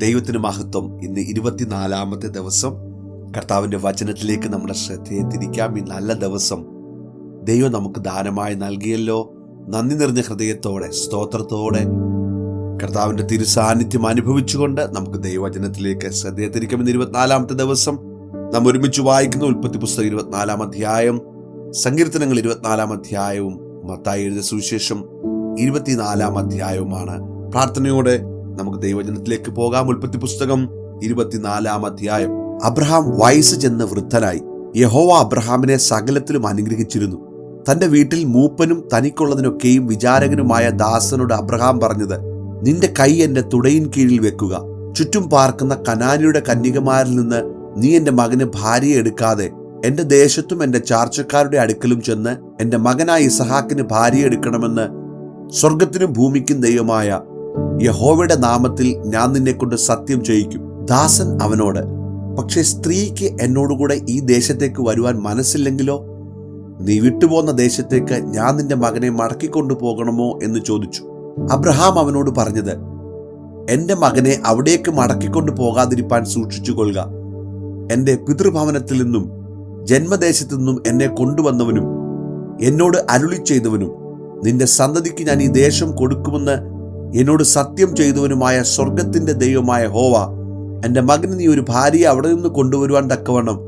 ദൈവത്തിന് മഹത്വം ഇന്ന് ഇരുപത്തിനാലാമത്തെ ദിവസം. കർത്താവിന്റെ വചനത്തിലേക്ക് നമ്മുടെ ശ്രദ്ധയെ തിരിക്കാം. ഈ നല്ല ദിവസം ദൈവം നമുക്ക് ദാനമായി നൽകിയല്ലോ. നന്ദി നിറഞ്ഞ ഹൃദയത്തോടെ സ്തോത്രത്തോടെ. കർത്താവിന്റെ തിരുസാന്നിധ്യം അനുഭവിച്ചുകൊണ്ട് നമുക്ക് ദൈവവചനത്തിലേക്ക് ശ്രദ്ധയെ തിരിക്കാം. ഇന്ന് ഇരുപത്തിനാലാമത്തെ ദിവസം നാം ഒരുമിച്ച് വായിക്കുന്ന ഉൽപ്പത്തി പുസ്തകം ഇരുപത്തിനാലാം അധ്യായം സങ്കീർത്തനങ്ങൾ ഇരുപത്തിനാലാം അധ്യായവും മത്തായി എഴുതിയ സുവിശേഷം ഇരുപത്തിനാലാം അധ്യായവുമാണ്. പ്രാർത്ഥനയോടെ നമുക്ക് ദൈവജനത്തിലേക്ക് പോകാം. ഉൽപ്പത്തി പുസ്തകം ഇരുപത്തിനാലാം അധ്യായം. അബ്രഹാം വയസ്സ് ചെന്ന് വൃദ്ധനായി. യഹോവ അബ്രഹാമിനെ സകലത്തിലും അനുഗ്രഹിച്ചിരുന്നു. തന്റെ വീട്ടിൽ മൂപ്പനും തനിക്കുള്ളതിനൊക്കെയും വിചാരകനുമായ ദാസനോട് അബ്രഹാം പറഞ്ഞത് നിന്റെ കൈ എന്റെ തുടയിൻ കീഴിൽ വെക്കുക. ചുറ്റും പാർക്കുന്ന കനാനിയുടെ കന്യകമാരിൽ നിന്ന് നീ എന്റെ മകന് ഭാര്യയെ എടുക്കാതെ എന്റെ ദേശത്തും എന്റെ ചാർച്ചക്കാരുടെ അടുക്കലും ചെന്ന് എന്റെ മകനായ ഇസഹാക്കിന് ഭാര്യയെ എടുക്കണമെന്ന് സ്വർഗത്തിനും ഭൂമിക്കും ദൈവമായ യഹോവയുടെ നാമത്തിൽ ഞാൻ നിന്നെ കൊണ്ട് സത്യം ചെയ്യിക്കും. ദാസൻ അവനോട് പക്ഷേ സ്ത്രീക്ക് എന്നോടുകൂടെ ഈ ദേശത്തേക്ക് വരുവാൻ മനസ്സില്ലെങ്കിലോ? നീ വിട്ടുപോന്ന ദേശത്തേക്ക് ഞാൻ നിന്റെ മകനെ മടക്കിക്കൊണ്ടു പോകണമോ? എന്ന് ചോദിച്ചു. അബ്രഹാം അവനോട് പറഞ്ഞത് എന്റെ മകനെ അവിടേക്ക് മടക്കിക്കൊണ്ടു പോകാതിരിപ്പാൻ സൂക്ഷിച്ചു കൊള്ളുക എന്റെ പിതൃഭവനത്തിൽ നിന്നും ജന്മദേശത്തു നിന്നും എന്നെ കൊണ്ടുവന്നവനും എന്നോട് അരുളി ചെയ്തവനും നിന്റെ സന്തതിക്ക് ഞാൻ ഈ ദേശം കൊടുക്കുമെന്ന് എന്നോട് സത്യം ചെയ്തവനുമായ സ്വർഗത്തിന്റെ ദൈവമായ ഹോവ എന്റെ മകന് നീ ഒരു ഭാര്യയെ അവിടെ നിന്ന് കൊണ്ടുവരുവാൻ തക്കവണ്ണം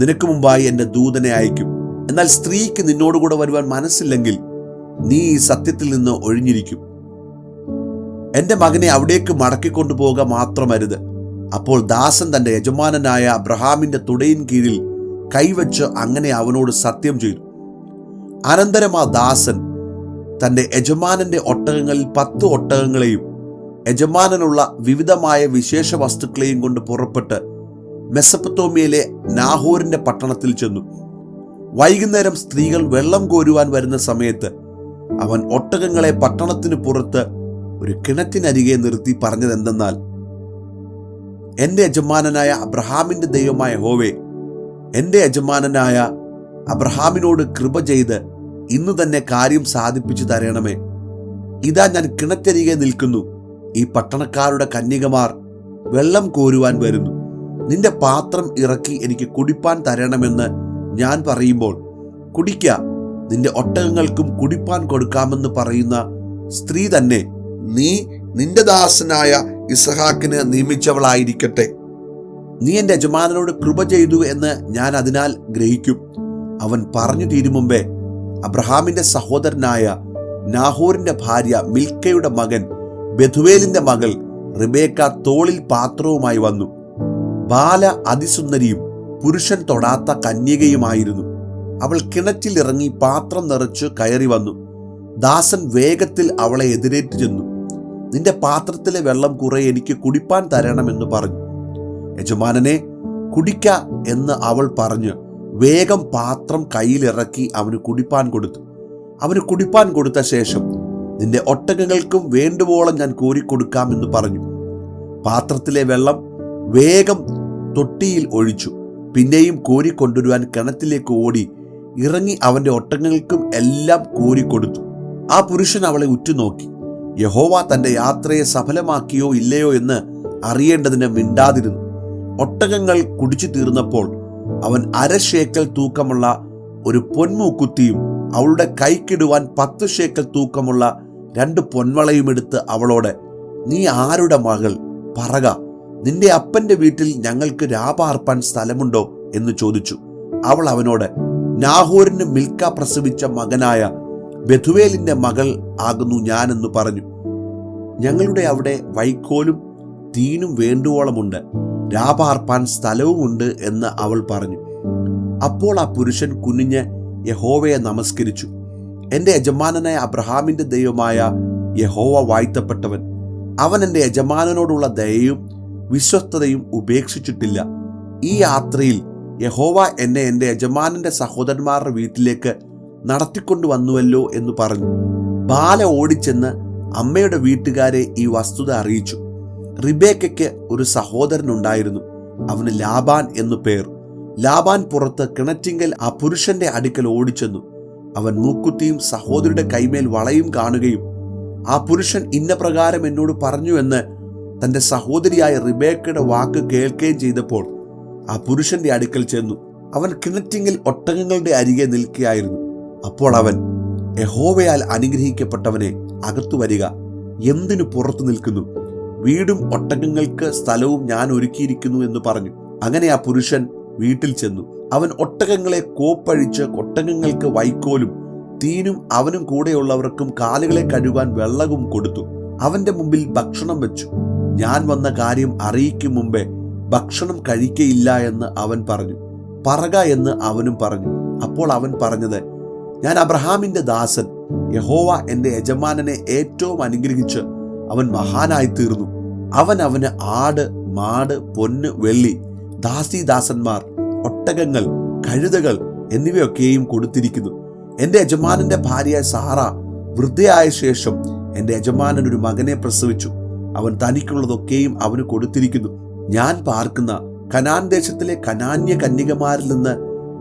നിനക്ക് മുമ്പായി എന്റെ ദൂതനെ അയക്കും എന്നാൽ സ്ത്രീക്ക് നിന്നോടുകൂടെ വരുവാൻ മനസ്സില്ലെങ്കിൽ നീ ഈ സത്യത്തിൽ നിന്ന് ഒഴിഞ്ഞിരിക്കും. എന്റെ മകനെ അവിടേക്ക് മടക്കിക്കൊണ്ടു പോവുക മാത്രമരുത്. അപ്പോൾ ദാസൻ തന്റെ യജമാനനായ അബ്രഹാമിന്റെ തുടയിൻ കീഴിൽ കൈവച്ച് അങ്ങനെ അവനോട് സത്യം ചെയ്തു. അനന്തരം ആ ദാസൻ തന്റെ യജമാനന്റെ ഒട്ടകങ്ങളിൽ പത്ത് ഒട്ടകങ്ങളെയും യജമാനനുള്ള വിവിധമായ വിശേഷ വസ്തുക്കളെയും കൊണ്ട് പുറപ്പെട്ട് മെസ്സപ്പത്തോമിയയിലെ നാഹോറിന്റെ പട്ടണത്തിൽ ചെന്നു. വൈകുന്നേരം സ്ത്രീകൾ വെള്ളം കോരുവാൻ വരുന്ന സമയത്ത് അവൻ ഒട്ടകങ്ങളെ പട്ടണത്തിന് പുറത്ത് ഒരു കിണറ്റിനരികെ നിർത്തി പറഞ്ഞതെന്തെന്നാൽ എന്റെ യജമാനനായ അബ്രഹാമിന്റെ ദൈവമായ ഹോവേ എന്റെ യജമാനനായ അബ്രഹാമിനോട് കൃപ ചെയ്ത് ഇന്ന് തന്നെ കാര്യം സാധിപ്പിച്ചു തരണമേ. ഇതാ ഞാൻ കിണറ്റരികെ നിൽക്കുന്നു. ഈ പട്ടണക്കാരുടെ കന്യകമാർ വെള്ളം കോരുവാൻ വരുന്നു. നിന്റെ പാത്രം ഇറക്കി എനിക്ക് കുടിപ്പാൻ തരണമെന്ന് ഞാൻ പറയുമ്പോൾ കുടിക്ക. നിന്റെ ഒട്ടകങ്ങൾക്കും കുടിപ്പാൻ കൊടുക്കാമെന്ന് പറയുന്ന സ്ത്രീ തന്നെ നീ നിന്റെ ദാസനായ ഇസഹാക്കിന് നിയമിച്ചവളായിരിക്കട്ടെ. നീ എന്റെ യജമാനോട് കൃപ ചെയ്തു എന്ന് ഞാൻ അതിനാൽ ഗ്രഹിക്കും. അവൻ പറഞ്ഞു തീരും മുമ്പേ അബ്രഹാമിന്റെ സഹോദരനായ നാഹോറിന്റെ ഭാര്യ മിൽക്കയുടെ മകൻ ബെഥുവേലിന്റെ മകൾ റിബേക്ക തോളിൽ പാത്രവുമായി വന്നു. ബാല അതിസുന്ദരിയും പുരുഷൻ തൊടാത്ത കന്യകയുമായിരുന്നു. അവൾ കിണറ്റിൽ ഇറങ്ങി പാത്രം നിറച്ച് കയറി വന്നു. ദാസൻ വേഗത്തിൽ അവളെ എതിരേറ്റു ചെന്നു. നിന്റെ പാത്രത്തിലെ വെള്ളം കുറെ എനിക്ക് കുടിപ്പാൻ തരണമെന്ന് പറഞ്ഞു. യജമാനനെ കുടിക്ക എന്ന് അവൾ പറഞ്ഞു. വേഗം പാത്രം കയ്യിലിറക്കി അവന് കുടിപ്പാൻ കൊടുത്തു. അവന് കുടിപ്പാൻ കൊടുത്ത ശേഷം നിന്റെ ഒട്ടകങ്ങൾക്കും വേണ്ടുവോളം ഞാൻ കോരിക്കൊടുക്കാമെന്ന് പറഞ്ഞു. പാത്രത്തിലെ വെള്ളം വേഗം തൊട്ടിയിൽ ഒഴിച്ചു. പിന്നെയും കോരിക്കൊണ്ടുവരുവാൻ കിണറ്റിലേക്ക് ഓടി ഇറങ്ങി അവന്റെ ഒട്ടകങ്ങൾക്കും എല്ലാം കോരിക്കൊടുത്തു. ആ പുരുഷൻ അവളെ ഉറ്റുനോക്കി. യഹോവ തന്റെ യാത്രയെ സഫലമാക്കിയോ ഇല്ലയോ എന്ന് അറിയേണ്ടതിന് മിണ്ടാതിരുന്നു. ഒട്ടകങ്ങൾ കുടിച്ചു തീർന്നപ്പോൾ അവൻ അരശേക്കൽ തൂക്കമുള്ള ഒരു പൊന്മൂക്കുത്തിയും അവളുടെ കൈക്കിടുവാൻ പത്ത് ഷേക്കൽ തൂക്കമുള്ള രണ്ട് പൊന്മളയും എടുത്ത് അവളോട് നീ ആരുടെ മകൾ? പറക. നിന്റെ അപ്പന്റെ വീട്ടിൽ ഞങ്ങൾക്ക് രാപാർപ്പാൻ സ്ഥലമുണ്ടോ? എന്ന് ചോദിച്ചു. അവൾ അവനോട് നാഹോറിന് മിൽക്ക പ്രസവിച്ച മകനായ ബഥുവേലിന്റെ മകൾ ആകുന്നു ഞാനെന്ന് പറഞ്ഞു. ഞങ്ങളുടെ അവിടെ വൈക്കോലും തീനും വേണ്ടുവോളമുണ്ട്. രാപാർപ്പാൻ സ്ഥലവുമുണ്ട് എന്ന് അവൾ പറഞ്ഞു. അപ്പോൾ ആ പുരുഷൻ കുനിഞ്ഞ് യഹോവയെ നമസ്കരിച്ചു. എന്റെ യജമാനനായ അബ്രഹാമിന്റെ ദൈവമായ യഹോവ വാഴ്ത്തപ്പെട്ടവൻ. അവൻ എന്റെ യജമാനനോടുള്ള ദയയും വിശ്വസ്തതയും ഉപേക്ഷിച്ചിട്ടില്ല. ഈ യാത്രയിൽ യഹോവ എന്നെ എന്റെ യജമാനന്റെ സഹോദരന്മാരുടെ വീട്ടിലേക്ക് നടത്തിക്കൊണ്ടു വന്നുവല്ലോ എന്ന് പറഞ്ഞു. ബാല ഓടിച്ചെന്ന് അമ്മയുടെ വീട്ടുകാരെ ഈ വസ്തുത അറിയിച്ചു. റിബേക്കയ്ക്ക് ഒരു സഹോദരനുണ്ടായിരുന്നു. അവന് ലാബാൻ എന്നു പേർ. ലാബാൻ പുറത്ത് കിണറ്റിങ്കൽ ആ പുരുഷന്റെ അടുക്കൽ ഓടിച്ചെന്നു. അവൻ മൂക്കുത്തിയും സഹോദരിയുടെ കൈമേൽ വളയും കാണുകയും ആ പുരുഷൻ ഇന്ന പ്രകാരം എന്നോട് പറഞ്ഞു എന്ന് തന്റെ സഹോദരിയായ റിബേക്കയുടെ വാക്ക് കേൾക്കുകയും ചെയ്തപ്പോൾ ആ പുരുഷന്റെ അടുക്കൽ ചെന്നു. അവൻ കിണറ്റിങ്ങിൽ ഒട്ടകങ്ങളുടെ അരികെ നിൽക്കുകയായിരുന്നു. അപ്പോൾ അവൻ യഹോവയാൽ അനുഗ്രഹിക്കപ്പെട്ടവനെ അകത്തു വരിക. എന്തിനു പുറത്തു നിൽക്കുന്നു? വീടും ഒട്ടകങ്ങൾക്ക് സ്ഥലവും ഞാൻ ഒരുക്കിയിരിക്കുന്നു എന്ന് പറഞ്ഞു. അങ്ങനെ ആ പുരുഷൻ വീട്ടിൽ ചെന്നു. അവൻ ഒട്ടകങ്ങളെ കോപ്പഴിച്ച് ഒട്ടകങ്ങൾക്ക് വൈക്കോലും തീനും അവനും കൂടെയുള്ളവർക്കും കാലുകളെ കഴുകാൻ വെള്ളവും കൊടുത്തു. അവന്റെ മുമ്പിൽ ഭക്ഷണം വെച്ചു. ഞാൻ വന്ന കാര്യം അറിയിക്കും മുമ്പേ ഭക്ഷണം കഴിക്കയില്ല എന്ന് അവൻ പറഞ്ഞു. പറക എന്ന് അവനും പറഞ്ഞു. അപ്പോൾ അവൻ പറഞ്ഞത് ഞാൻ അബ്രഹാമിന്റെ ദാസൻ. യഹോവ എന്റെ യജമാനനെ ഏറ്റവും അനുഗ്രഹിച്ച് അവൻ മഹാനായി തീർന്നു. അവൻ അവന് ആട് മാട് പൊന്ന് വെള്ളി ദാസിദാസന്മാർ ഒട്ടകങ്ങൾ കഴുതകൾ എന്നിവയൊക്കെയും കൊടുത്തിരിക്കുന്നു. എന്റെ യജമാനന്റെ ഭാര്യ സാറ വൃദ്ധയായ ശേഷം എന്റെ യജമാനൻ ഒരു മകനെ പ്രസവിച്ചു. അവൻ തനിക്കുള്ളതൊക്കെയും അവന് കൊടുത്തിരിക്കുന്നു. ഞാൻ പാർക്കുന്ന കനാൻ ദേശത്തിലെ കനാന്യ കന്യകമാരിൽ നിന്ന്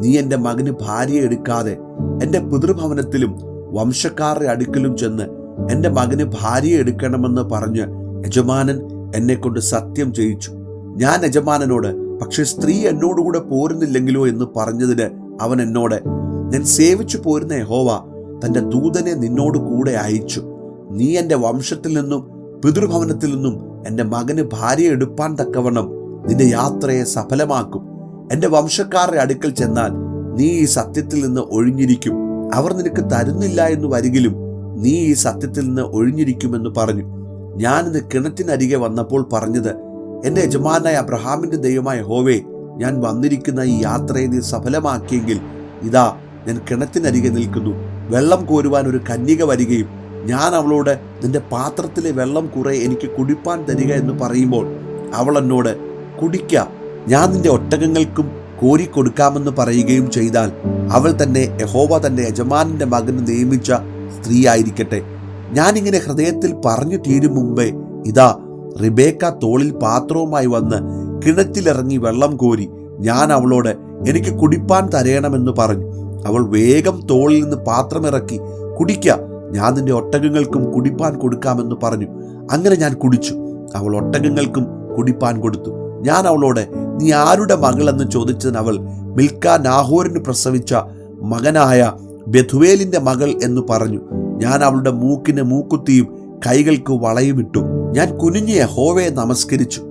നീ എന്റെ മകന് ഭാര്യയെ എടുക്കാതെ എന്റെ പിതൃഭവനത്തിലും വംശക്കാരുടെ അടുക്കലും ചെന്ന് എന്റെ മകന് ഭാര്യയെ എടുക്കണമെന്ന് പറഞ്ഞ് യജമാനൻ എന്നെ കൊണ്ട് സത്യം ചെയ്യിച്ചു. ഞാൻ യജമാനനോട് പക്ഷെ സ്ത്രീ എന്നോടുകൂടെ പോരുന്നില്ലെങ്കിലോ എന്ന് പറഞ്ഞതിന് അവൻ എന്നോട് ഞാൻ സേവിച്ചു പോരുന്ന യഹോവ തന്റെ ദൂതനെ നിന്നോട് കൂടെ അയച്ചു. നീ എന്റെ വംശത്തിൽ നിന്നും പിതൃഭവനത്തിൽ നിന്നും എന്റെ മകന് ഭാര്യ എടുപ്പാൻ തക്കവണ്ണം നിന്റെ യാത്രയെ സഫലമാക്കും. എന്റെ വംശക്കാരുടെ അടുക്കൽ ചെന്നാൽ നീ ഈ സത്യത്തിൽ നിന്ന് ഒഴിഞ്ഞിരിക്കും. അവർ നിനക്ക് തരുന്നില്ല എന്ന് വരികിലും നീ ഈ സത്യത്തിൽ നിന്ന് ഒഴിഞ്ഞിരിക്കുമെന്ന് പറഞ്ഞു. ഞാനിന്ന് കിണറ്റിനരികെ വന്നപ്പോൾ പറഞ്ഞത് എന്റെ യജമാനായ അബ്രഹാമിന്റെ ദൈവമായ ഹോവേ ഞാൻ വന്നിരിക്കുന്ന ഈ യാത്രയെ നീ സഫലമാക്കിയെങ്കിൽ ഇതാ ഞാൻ കിണറ്റിനരികെ നിൽക്കുന്നു. വെള്ളം കോരുവാൻ ഒരു കന്യക വരികയും ഞാൻ അവളോട് നിന്റെ പാത്രത്തിലെ വെള്ളം കുറെ എനിക്ക് കുടിപ്പാൻ തരിക എന്ന് പറയുമ്പോൾ അവൾ എന്നോട് കുടിക്ക ഞാൻ നിന്റെ ഒട്ടകങ്ങൾക്കും കോരി കൊടുക്കാമെന്ന് പറയുകയും ചെയ്താൽ അവൾ തന്നെ യഹോവ തന്റെ യജമാനന്റെ മകന് നിയമിച്ച സ്ത്രീയായിരിക്കട്ടെ. ഞാനിങ്ങനെ ഹൃദയത്തിൽ പറഞ്ഞു തീരും മുമ്പേ ഇതാ റിബേക്ക തോളിൽ പാത്രവുമായി വന്ന് കിണറ്റിലിറങ്ങി വെള്ളം കോരി ഞാൻ അവളോട് എനിക്ക് കുടിപ്പാൻ തരയണമെന്ന് പറഞ്ഞു. അവൾ വേഗം തോളിൽ നിന്ന് പാത്രമിറക്കി കുടിക്ക ഞാൻ നിന്റെ ഒട്ടകങ്ങൾക്കും കുടിപ്പാൻ കൊടുക്കാമെന്ന് പറഞ്ഞു. അങ്ങനെ ഞാൻ കുടിച്ചു. അവൾ ഒട്ടകങ്ങൾക്കും കുടിപ്പാൻ കൊടുത്തു. ഞാൻ അവളോട് നീ ആരുടെ മകളെന്ന് ചോദിച്ചതിന് അവൾ മിൽക്ക നാഹോറിന് പ്രസവിച്ച മകനായ ബെഥുവേലിന്റെ മകൾ എന്ന് പറഞ്ഞു. ഞാൻ അവളുടെ മൂക്കിന് മൂക്കുത്തിയും കൈകൾക്ക് വളയുമിട്ടു ഞാൻ കുനിഞ്ഞ് യഹോവയെ നമസ്കരിച്ചു.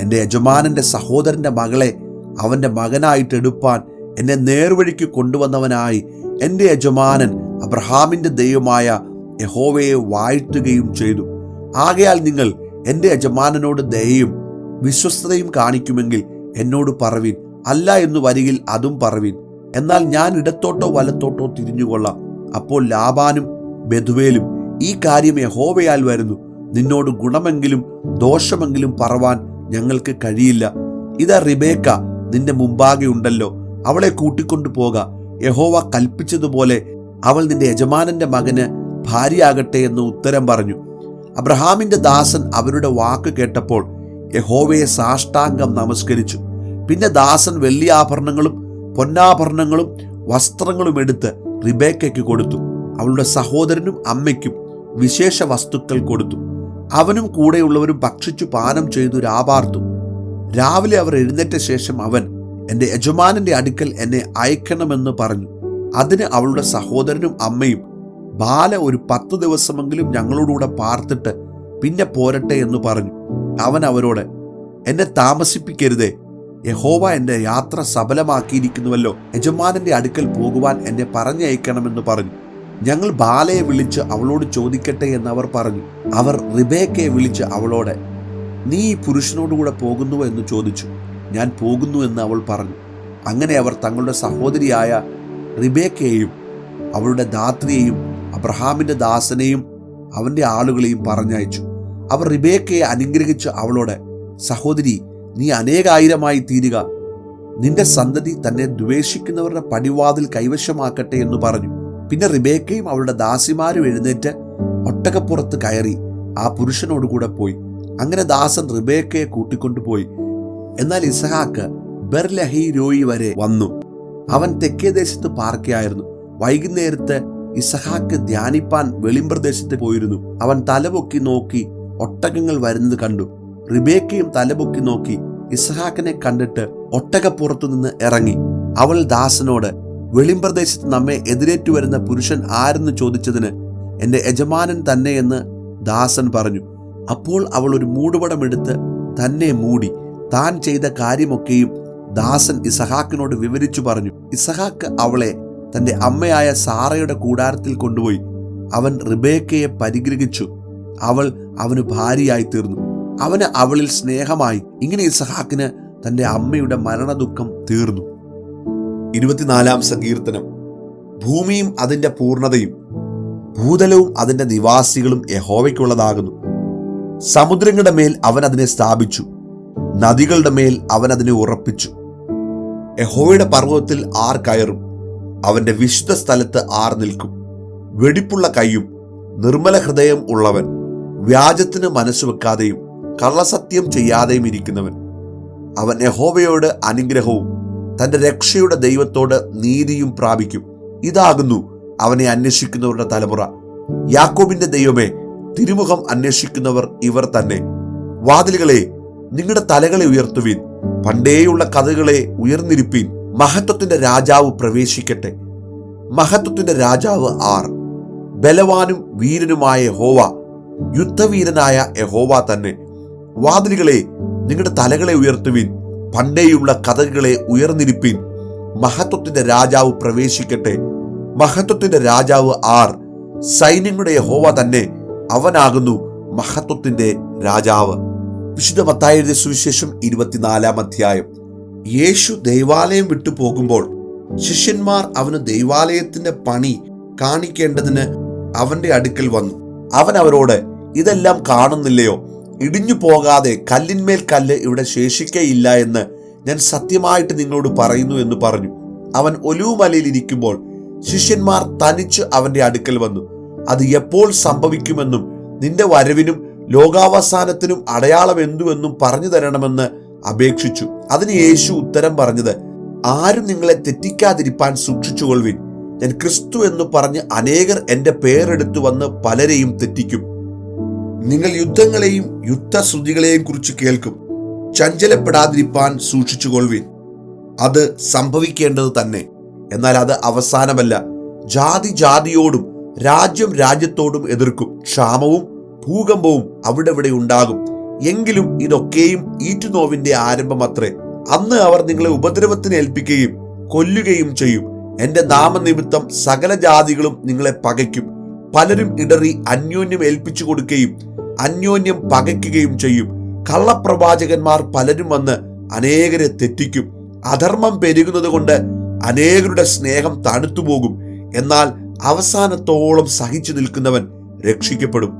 എന്റെ യജമാനന്റെ സഹോദരന്റെ മകളെ അവന്റെ മകനായിട്ട് എടുപ്പാൻ എന്നെ നേർവഴിക്ക് കൊണ്ടുവന്നവനായി എന്റെ യജമാനൻ അബ്രഹാമിന്റെ ദൈവമായ യഹോവയെ വാഴ്ത്തുകയും ചെയ്തു. ആകയാൽ നിങ്ങൾ എന്റെ യജമാനനോട് ദയയും വിശ്വസ്തതയും കാണിക്കുമെങ്കിൽ എന്നോട് പറവിൻ അല്ല എന്ന് വരികിൽ അതും പറവിൻ. എന്നാൽ ഞാൻ ഇടത്തോട്ടോ വലത്തോട്ടോ തിരിഞ്ഞുകൊള്ളാം. അപ്പോൾ ലാബാനും ബെതുവേലും ഈ കാര്യം യഹോവയാൽ വരുന്നു. നിന്നോട് ഗുണമെങ്കിലും ദോഷമെങ്കിലും പറവാൻ ഞങ്ങൾക്ക് കഴിയില്ല. ഇതാ റിബേക്ക നിന്റെ മുമ്പാകെ ഉണ്ടല്ലോ. അവളെ കൂട്ടിക്കൊണ്ടു പോക. യഹോവ കൽപ്പിച്ചതുപോലെ അവൾ നിന്റെ യജമാനന്റെ മകന് ഭാര്യയാകട്ടെ എന്ന് ഉത്തരം പറഞ്ഞു. അബ്രഹാമിന്റെ ദാസൻ അവരുടെ വാക്ക് കേട്ടപ്പോൾ യഹോവയെ സാഷ്ടാംഗം നമസ്കരിച്ചു. പിന്നെ ദാസൻ വെള്ളിയാഭരണങ്ങളും പൊന്നാഭരണങ്ങളും വസ്ത്രങ്ങളും എടുത്ത് റിബേക്കയ്ക്ക് കൊടുത്തു. അവളുടെ സഹോദരനും അമ്മയ്ക്കും വിശേഷ വസ്തുക്കൾ കൊടുത്തു. അവനും കൂടെയുള്ളവരും ഭക്ഷിച്ചു പാനം ചെയ്തു രാപാർത്തു. രാവിലെ അവർ എഴുന്നേറ്റ ശേഷം അവൻ എന്റെ യജമാനന്റെ അടുക്കൽ എന്നെ അയക്കണമെന്ന് പറഞ്ഞു. അതിന് അവളുടെ സഹോദരനും അമ്മയും ബാല ഒരു പത്ത് ദിവസമെങ്കിലും ഞങ്ങളോടുകൂടെ പാർത്തിട്ട് പിന്നെ പോരട്ടെ എന്ന് പറഞ്ഞു. അവൻ അവരോട് എന്നെ താമസിപ്പിക്കരുതേ. യഹോവ എന്റെ യാത്ര സഫലമാക്കിയിരിക്കുന്നുവല്ലോ യജമാനന്റെ അടുക്കൽ പോകുവാൻ എന്നെ പറഞ്ഞയക്കണമെന്ന് പറഞ്ഞു. ഞങ്ങൾ ബാലയെ വിളിച്ച് അവളോട് ചോദിക്കട്ടെ എന്ന് അവർ പറഞ്ഞു. അവർ റിബേക്കയെ വിളിച്ച് അവളോട് നീ ഈ പുരുഷനോടുകൂടെ പോകുന്നുവോ എന്ന് ചോദിച്ചു. ഞാൻ പോകുന്നു എന്ന് അവൾ പറഞ്ഞു. അങ്ങനെ അവർ തങ്ങളുടെ സഹോദരിയായ റിബേക്കയെയും അവളുടെ ധാത്രിയെയും അബ്രഹാമിന്റെ ദാസനെയും അവന്റെ ആളുകളെയും പറഞ്ഞയച്ചു. അവർ റിബേക്കയെ അനുഗ്രഹിച്ച് അവളോട് സഹോദരി നീ അനേകായിരമായി തീരുക. നിന്റെ സന്തതി തന്നെ ദ്വേഷിക്കുന്നവരുടെ പടിവാതിൽ കൈവശമാക്കട്ടെ എന്ന് പറഞ്ഞു. പിന്നെ റിബേക്കയും അവളുടെ ദാസിമാരും എഴുന്നേറ്റ് ഒട്ടകപ്പുറത്ത് കയറി ആ പുരുഷനോടുകൂടെ പോയി. അങ്ങനെ ദാസൻ റിബേക്കയെ കൂട്ടിക്കൊണ്ടുപോയി എന്നാൽ ഇസഹാക്ക് ബെർലഹി രോയി വരെ വന്നു. അവൻ തെക്കേ ദേശത്ത് പാർക്കയായിരുന്നു. വൈകുന്നേരത്ത് ഇസഹാക്ക് ധ്യാനിപ്പാൻ വെളിമ്പ്രദേശത്ത് പോയിരുന്നു. അവൻ തലപൊക്കി നോക്കി ഒട്ടകങ്ങൾ വരുന്നത് കണ്ടു. റിബേക്കയും തലപൊക്കി നോക്കി ഇസഹാക്കിനെ കണ്ടിട്ട് ഒട്ടകപ്പുറത്തു നിന്ന് ഇറങ്ങി. അവൾ ദാസനോട് വെളിമ്പ്രദേശത്ത് നമ്മെ എതിരേറ്റു വരുന്ന പുരുഷൻ ആരെന്ന് ചോദിച്ചതിന് എന്റെ യജമാനൻ തന്നെയെന്ന് ദാസൻ പറഞ്ഞു. അപ്പോൾ അവൾ ഒരു മൂടുപടമെടുത്ത് തന്നെ മൂടി. താൻ ചെയ്ത കാര്യമൊക്കെയും ദാസൻ ഇസഹാക്കിനോട് വിവരിച്ചു പറഞ്ഞു. ഇസഹാക്ക് അവളെ തന്റെ അമ്മയായ സാറയുടെ കൂടാരത്തിൽ കൊണ്ടുപോയി. അവൻ റിബേക്കയെ പരിഗ്രഹിച്ചു. അവൾ അവന് ഭാര്യയായി തീർന്നു. അവന് അവളിൽ സ്നേഹമായി. ഇങ്ങനെ ഇസഹാക്കിന് തന്റെ അമ്മയുടെ മരണദുഃഖം തീർന്നു. ഇരുപത്തിനാലാം സങ്കീർത്തനം. ഭൂമിയും അതിന്റെ പൂർണതയും ഭൂതലവും അതിന്റെ നിവാസികളും യഹോവയ്ക്കുള്ളതാകുന്നു. സമുദ്രങ്ങളുടെ മേൽ അവൻ അതിനെ സ്ഥാപിച്ചു. നദികളുടെ മേൽ അവൻ അതിനെ ഉറപ്പിച്ചു. യഹോവയുടെ പർവതത്തിൽ ആർ കയറും. അവന്റെ വിശുദ്ധ സ്ഥലത്ത് ആർ നിൽക്കും. വെടിപ്പുള്ള കൈയും നിർമ്മല ഹൃദയം ഉള്ളവൻ വ്യാജത്തിന് മനസ്സ് വെക്കാതെയും കള്ളസത്യം ചെയ്യാതെയും ഇരിക്കുന്നവൻ. അവൻ യഹോവയോട് അനുഗ്രഹവും തന്റെ രക്ഷയുടെ ദൈവത്തോട് നീതിയും പ്രാപിക്കും. ഇതാകുന്നു അവനെ അന്വേഷിക്കുന്നവരുടെ തലമുറ. യാക്കോബിന്റെ ദൈവമേ തിരുമുഖം അന്വേഷിക്കുന്നവർ ഇവർ തന്നെ. വാതിലുകളെ നിങ്ങളുടെ തലകളെ ഉയർത്തുവീൻ. പണ്ടേയുള്ള കഥകളെ ഉയർന്നിരിപ്പീൻ. മഹത്വത്തിന്റെ രാജാവ് പ്രവേശിക്കട്ടെ. മഹത്വത്തിന്റെ രാജാവ് ആർ. ബലവാനും വീരനുമായ ഹോവ യുദ്ധവീരനായ യഹോവ തന്നെ. വാതിലുകളെ നിങ്ങളുടെ തലകളെ ഉയർത്തുവിൻ പണ്ടേയുള്ള കഥകളെ ഉയർന്നിരിപ്പിൻ. മഹത്വത്തിന്റെ രാജാവ് പ്രവേശിക്കട്ടെ. മഹത്വത്തിന്റെ രാജാവ് ആർ. സൈന്യങ്ങളുടെ ഹോവ തന്നെ അവനാകുന്നു മഹത്വത്തിന്റെ രാജാവ്. വിശുദ്ധ മത്തായുടെ സുവിശേഷം ഇരുപത്തിനാലാം അധ്യായം. യേശു ദൈവാലയം വിട്ടു പോകുമ്പോൾ ശിഷ്യന്മാർ അവന് ദൈവാലയത്തിന്റെ പണി കാണിക്കേണ്ടതിന് അവന്റെ അടുക്കൽ വന്നു. അവൻ അവരോട് ഇതെല്ലാം കാണുന്നില്ലയോ? ഇടിഞ്ഞു പോകാതെ കല്ലിന്മേൽ കല്ല് ഇവിടെ ശേഷിക്കയില്ല എന്ന് ഞാൻ സത്യമായിട്ട് നിങ്ങളോട് പറയുന്നു എന്ന് പറഞ്ഞു. അവൻ ഒലുവുമലയിൽ ഇരിക്കുമ്പോൾ ശിഷ്യന്മാർ തനിച്ച് അവന്റെ അടുക്കൽ വന്നു. അത് എപ്പോൾ സംഭവിക്കുമെന്നും നിന്റെ വരവിനും ലോകാവസാനത്തിനും അടയാളം എന്തുവെന്നും പറഞ്ഞു തരണമെന്ന് അപേക്ഷിച്ചു. അതിന് യേശു ഉത്തരം പറഞ്ഞത് ആരും നിങ്ങളെ തെറ്റിക്കാതിരിപ്പാൻ സൂക്ഷിച്ചുകൊള്ളുവിൻ. ഞാൻ ക്രിസ്തു എന്ന് പറഞ്ഞ് അനേകർ എന്റെ പേരെടുത്തു വന്ന് പലരെയും തെറ്റിക്കും. നിങ്ങൾ യുദ്ധങ്ങളെയും യുദ്ധശ്രുതികളെയും കുറിച്ച് കേൾക്കും. ചഞ്ചലപ്പെടാതിരിപ്പാൻ സൂക്ഷിച്ചുകൊള്ളുവിൻ. അത് സംഭവിക്കേണ്ടത് തന്നെ. എന്നാൽ അത് അവസാനമല്ല. ജാതി ജാതിയോടും രാജ്യം രാജ്യത്തോടും എതിർക്കും. ക്ഷാമവും ഭൂകമ്പവും അവിടെ ഇവിടെ ഉണ്ടാകും. എങ്കിലും ഇതൊക്കെയും ഈറ്റുനോവിന്റെ ആരംഭമത്രേ. അന്ന് അവർ നിങ്ങളെ ഉപദ്രവത്തിന് ഏൽപ്പിക്കുകയും കൊല്ലുകയും ചെയ്യും. എന്റെ നാമനിമിത്തം സകല ജാതികളും നിങ്ങളെ പകയ്ക്കും. പലരും ഇടറി അന്യോന്യം ഏൽപ്പിച്ചു കൊടുക്കുകയും അന്യോന്യം പകയ്ക്കുകയും ചെയ്യും. കള്ളപ്രവാചകന്മാർ പലരും വന്ന് അനേകരെ തെറ്റിക്കും. അധർമ്മം പെരുകുന്നത് കൊണ്ട് അനേകരുടെ സ്നേഹം തണുത്തുപോകും. എന്നാൽ അവസാനത്തോളം സഹിച്ചു നിൽക്കുന്നവൻ രക്ഷിക്കപ്പെടും.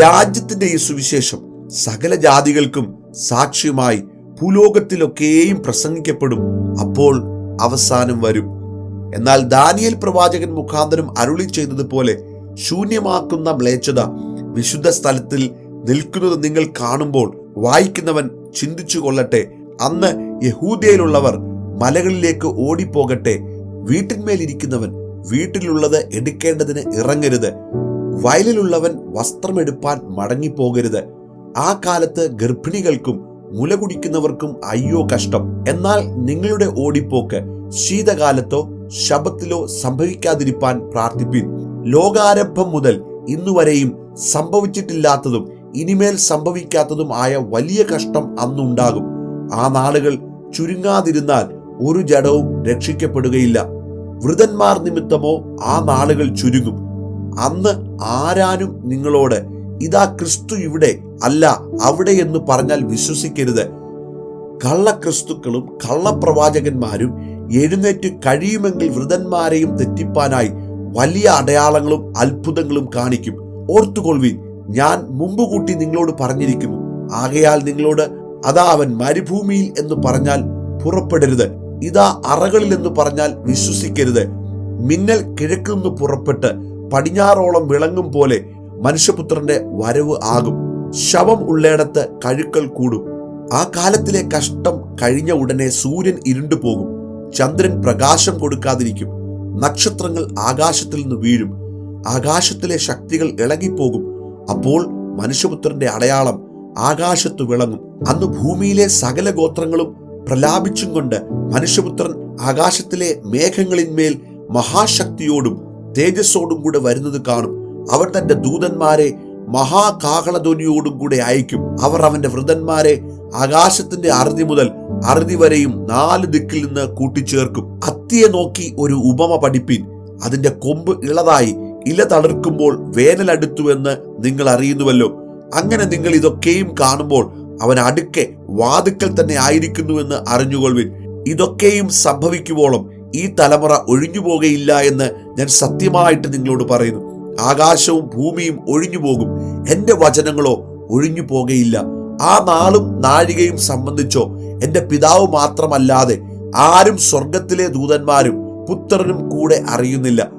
രാജ്യത്തിന്റെ ഈ സുവിശേഷം സകല ജാതികൾക്കും സാക്ഷ്യമായി ഭൂലോകത്തിലൊക്കെയും പ്രസംഗിക്കപ്പെടും. അപ്പോൾ അവസാനം വരും. എന്നാൽ ദാനിയൽ പ്രവാചകൻ മുഖാന്തരം അരുളി ചെയ്തതുപോലെ ശൂന്യമാക്കുന്ന മ്ലേച്ഛത വിശുദ്ധ സ്ഥലത്തിൽ നിൽക്കുന്നത് നിങ്ങൾ കാണുമ്പോൾ വായിക്കുന്നവൻ ചിന്തിച്ചു കൊള്ളട്ടെ. അന്ന് യഹൂദയിലുള്ളവർ മലകളിലേക്ക് ഓടിപ്പോകട്ടെ. വീട്ടിന്മേലിരിക്കുന്നവൻ വീട്ടിലുള്ളത് എടുക്കേണ്ടതിന് ഇറങ്ങരുത്. വയലിലുള്ളവൻ വസ്ത്രമെടുപ്പാൻ മടങ്ങിപ്പോകരുത്. ആ കാലത്ത് ഗർഭിണികൾക്കും മുല കുടിക്കുന്നവർക്കും അയ്യോ കഷ്ടം. എന്നാൽ നിങ്ങളുടെ ഓടിപ്പോക്ക് ശീതകാലത്തോ ശബത്തിലോ സംഭവിക്കാതിരിപ്പാൻ പ്രാർത്ഥിപ്പിൻ. ലോകാരംഭം മുതൽ ഇന്നുവരെയും സംഭവിച്ചിട്ടില്ലാത്തതും ഇനിമേൽ സംഭവിക്കാത്തതും ആയ വലിയ കഷ്ടം അന്നുണ്ടാകും. ആ നാളുകൾ ചുരുങ്ങാതിരുന്നാൽ ഒരു ജഡവും രക്ഷിക്കപ്പെടുകയില്ല. വൃതന്മാർ നിമിത്തമോ ആ നാളുകൾ ചുരുങ്ങും. അന്ന് ആരാനും നിങ്ങളോട് ഇതാ ക്രിസ്തു ഇവിടെ അല്ല അവിടെ എന്ന് പറഞ്ഞാൽ വിശ്വസിക്കരുത്. കള്ളക്രിസ്തുക്കളും കള്ളപ്രവാചകന്മാരും എഴുന്നേറ്റ് കഴിയുമെങ്കിൽ വൃതന്മാരെയും തെറ്റിപ്പാനായി വലിയ അടയാളങ്ങളും അത്ഭുതങ്ങളും കാണിക്കും. ഓർത്തുകൊള്ളുവിൻ ഞാൻ മുമ്പ് കൂട്ടി നിങ്ങളോട് പറഞ്ഞിരിക്കുന്നു. ആകയാൽ നിങ്ങളോട് അതാ അവൻ മരുഭൂമിയിൽ എന്ന് പറഞ്ഞാൽ പുറപ്പെടരുത്. ഇതാ അറകളിൽ എന്ന് പറഞ്ഞാൽ വിശ്വസിക്കരുത്. മിന്നൽ കിഴക്കുനിന്ന് പുറപ്പെട്ട് പടിഞ്ഞാറോളം വിളങ്ങും പോലെ മനുഷ്യപുത്രന്റെ വരവ് ആകും. ശവം ഉള്ളയിടത്ത് കഴുക്കൽ കൂടും. ആ കാലത്തിലെ കഷ്ടം കഴിഞ്ഞ ഉടനെ സൂര്യൻ ഇരുണ്ടു പോകും ചന്ദ്രൻ പ്രകാശം കൊടുക്കാതിരിക്കും. നക്ഷത്രങ്ങൾ ആകാശത്തിൽ നിന്ന് വീഴും. ആകാശത്തിലെ ശക്തികൾ ഇളകിപ്പോകും. അപ്പോൾ മനുഷ്യപുത്രന്റെ അടയാളം ആകാശത്തു വിളങ്ങും. അന്ന് ഭൂമിയിലെ സകല ഗോത്രങ്ങളും പ്രലാപിച്ചും കൊണ്ട് മനുഷ്യപുത്രൻ ആകാശത്തിലെ മേഘങ്ങളിന്മേൽ മഹാശക്തിയോടും തേജസ്സോടും കൂടെ വരുന്നത് കാണും. അവർ തന്റെ ദൂതന്മാരെ മഹാകാഹളധ്വനിയോടും കൂടെ അയക്കും. അവർ അവന്റെ വൃതന്മാരെ ആകാശത്തിന്റെ അറുതി മുതൽ അറുതി വരെയും നാല് ദിക്കിൽ നിന്ന് കൂട്ടിച്ചേർക്കും. അത്തിയെ നോക്കി ഒരു ഉപമ പഠിപ്പിൻ. അതിന്റെ കൊമ്പ് ഇളതായി ഇല തളിർക്കുമ്പോൾ വേനൽ അടുത്തുവെന്ന് നിങ്ങൾ അറിയുന്നുവല്ലോ. അങ്ങനെ നിങ്ങൾ ഇതൊക്കെയും കാണുമ്പോൾ അവൻ അടുക്കെ വാതുക്കൽ തന്നെ ആയിരിക്കുന്നുവെന്ന് അറിഞ്ഞുകൊള്ളുവിൻ. ഇതൊക്കെയും സംഭവിക്കുവോളം ഈ തലമുറ ഒഴിഞ്ഞു പോകുകയില്ല എന്ന് ഞാൻ സത്യമായിട്ട് നിങ്ങളോട് പറയുന്നു. ആകാശവും ഭൂമിയും ഒഴിഞ്ഞു പോകും. എന്റെ വചനങ്ങളോ ഒഴിഞ്ഞു പോകുകയില്ല. ആ നാളും നാഴികയും സംബന്ധിച്ചോ എന്റെ പിതാവ് മാത്രമല്ലാതെ ആരും സ്വർഗത്തിലെ ദൂതന്മാരും പുത്രനും കൂടെ അറിയുന്നില്ല.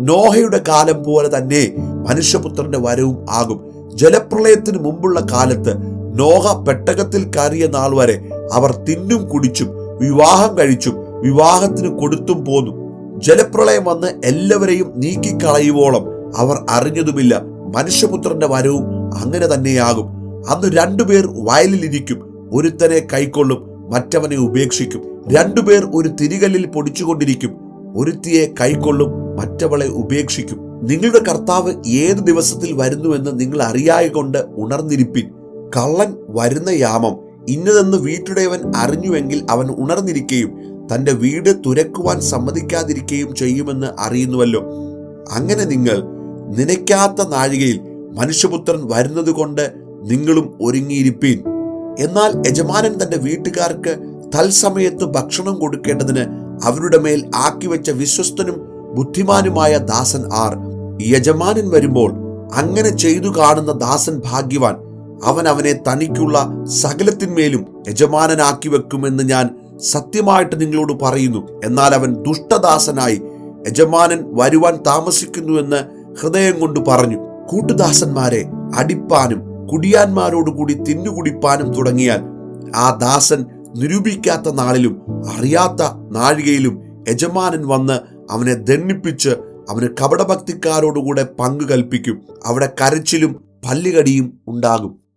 നോഹയുടെ കാലം പോലെ തന്നെ മനുഷ്യപുത്രന്റെ വരവും ആകും. ജലപ്രളയത്തിന് മുമ്പുള്ള കാലത്ത് നോഹ പെട്ടകത്തിൽ കയറിയ നാൾ വരെ അവർ തിന്നും കുടിച്ചും വിവാഹം കഴിച്ചും വിവാഹത്തിന് കൊടുത്തും പോന്നു. ജലപ്രളയം വന്ന് എല്ലാവരെയും നീക്കിക്കളയുവോളം അവർ അറിഞ്ഞതുമില്ല. മനുഷ്യപുത്രന്റെ വരവും അങ്ങനെ തന്നെയാകും. അന്ന് രണ്ടുപേർ വയലിലിരിക്കും. ഒരുത്തനെ കൈക്കൊള്ളും മറ്റവനെ ഉപേക്ഷിക്കും. രണ്ടുപേർ ഒരു തിരികല്ലിൽ പൊടിച്ചുകൊണ്ടിരിക്കും. ഒരുത്തിയെ കൈക്കൊള്ളും മറ്റവളെ ഉപേക്ഷിക്കും. നിങ്ങളുടെ കർത്താവ് ഏത് ദിവസത്തിൽ വരുന്നുവെന്ന് നിങ്ങൾ അറിയായ കൊണ്ട് ഉണർന്നിരിപ്പിൻ. കള്ളൻ വരുന്ന യാമം ഇന്നതെന്ന് വീട്ടുടേവൻ അറിഞ്ഞുവെങ്കിൽ അവൻ ഉണർന്നിരിക്കുകയും തന്റെ വീട് തുരക്കുവാൻ സമ്മതിക്കാതിരിക്കുകയും ചെയ്യുമെന്ന് അറിയുന്നുവല്ലോ. അങ്ങനെ നിങ്ങൾ നനയ്ക്കാത്ത നാഴികയിൽ മനുഷ്യപുത്രൻ വരുന്നത് കൊണ്ട് നിങ്ങളും ഒരുങ്ങിയിരിപ്പീൻ. എന്നാൽ യജമാനൻ തന്റെ വീട്ടുകാർക്ക് തൽസമയത്ത് ഭക്ഷണം കൊടുക്കേണ്ടതിന് അവരുടെ മേൽ ആക്കിവെച്ച വിശ്വസ്തനും ബുദ്ധിമാനുമായ ദാസൻ ആർ. യജമാനൻ വരുമ്പോൾ അങ്ങനെ ചെയ്തു കാണുന്ന ദാസൻ ഭാഗ്യവാൻ. അവൻ അവനെ തനിക്കുള്ള സകലത്തിന്മേലും യജമാനനാക്കി വെക്കുമെന്ന് ഞാൻ സത്യമായിട്ട് നിങ്ങളോട് പറയുന്നു. എന്നാൽ അവൻ ദുഷ്ടദാസനായി യജമാനൻ വരുവാൻ താമസിക്കുന്നുവെന്ന് ഹൃദയം കൊണ്ട് പറഞ്ഞു. കൂട്ടുദാസന്മാരെ അടിപ്പാനും കുടിയാന്മാരോടുകൂടി തിന്നുകുടിപ്പാനും തുടങ്ങിയാൽ ആ ദാസൻ നിരൂപിക്കാത്ത നാളിലും അറിയാത്ത നാഴികയിലും യജമാനൻ വന്ന് അവനെ ദണ്ണിപ്പിച്ച് അവന് കപടഭക്തിക്കാരോടുകൂടെ പങ്കു കൽപ്പിക്കും. അവിടെ കരച്ചിലും പല്ലുകടിയും ഉണ്ടാകും.